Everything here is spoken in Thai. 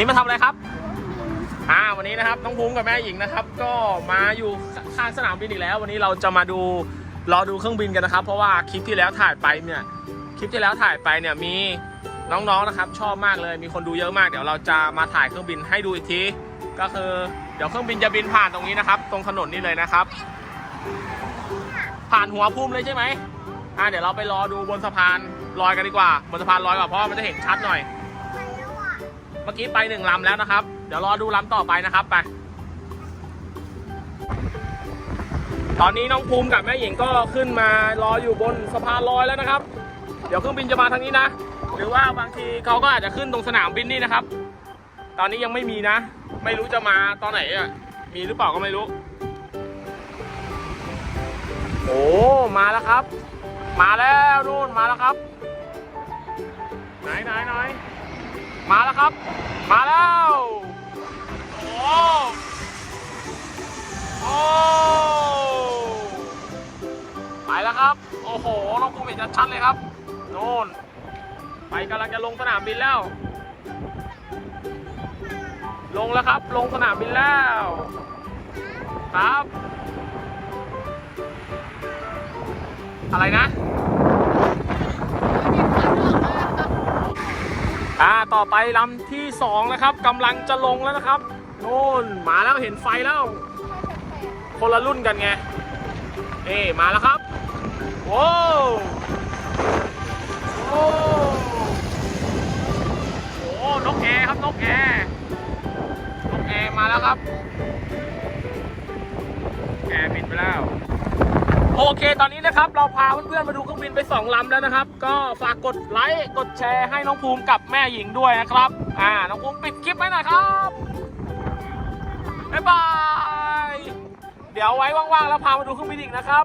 นี้มาทำอะไรครับ อ่า วันนี้นะครับน้องภูมิกับแม่หญิงนะครับ ก็มาอยู่ข้างสนามบินอีกแล้ว วันนี้เราจะมาดูรอดูเครื่องบินกันนะครับ เพราะว่าคลิปที่แล้วถ่ายไปเนี่ยคลิปที่แล้วถ่ายไปเนี่ยมีน้องๆนะครับ ชอบมากเลยมีคนดูเยอะมาก เดี๋ยวเราจะมาถ่ายเครื่องบินให้ดูอีกทีก็คือเดี๋ยวเครื่องบินจะบินผ่านตรงนี้นะครับ ตรงถนนนี่เลยนะครับ ผ่านหัวภูมิเลยใช่ไหมอ่าเดี๋ยวเราไปรอดูบนสะพานลอยกันดีกว่า บนสะพานลอยก่อนเพราะมันจะเห็นชัดหน่อย เมื่อกี้ไปหนึ่งลำแล้วนะครับ เดี๋ยวรอดูลำต่อไปนะครับไป ตอนนี้น้องภูมิกับแม่หญิงก็ขึ้นมารออยู่บนสะพานลอยแล้วนะครับ เดี๋ยวเครื่องบินจะมาทางนี้นะ หรือว่าบางทีเขาก็อาจจะขึ้นตรงสนามบินนี่นะครับ ตอนนี้ยังไม่มีนะ ไม่รู้จะมาตอนไหนอะ มีหรือเปล่าก็ไม่รู้ โอ้ มาแล้วครับ มาแล้วนู่นมาแล้วครับ ไหนไหนไหน มาแล้วครับ มาแล้วโอ้โอ้ไปแล้วครับ โอ้โหน้องภูมิเห็นชัดๆเลยครับโน่นไปกำลังจะลงสนามบินแล้ว ลงแล้วครับ ลงสนามบินแล้ว ครับ อะไรนะ อ่าต่อไปลำที่สองนะครับกำลังจะลงแล้วนะครับโน่นมาแล้วเห็นไฟแล้ว คนละรุ่นกันไงเอ้มาแล้วครับโว้โอ้โหนกแอร์ครับนกแอร์นกแอร์มาแล้วครับ แอร์บินไปแล้ว โอเคตอนนี้นะครับ เราพาเพื่อนๆมาดูเครื่องบินไปสองลำแล้วนะครับ ก็ฝากกดไลค์กดแชร์ให้น้องภูมิกับแม่หญิงด้วยนะครับ อ่าน้องภูมิปิดคลิปไว้หน่อยครับบ๊ายบายเดี๋ยวไว้ว่างๆแล้วพามาดูเครื่องบินอีกนะครับ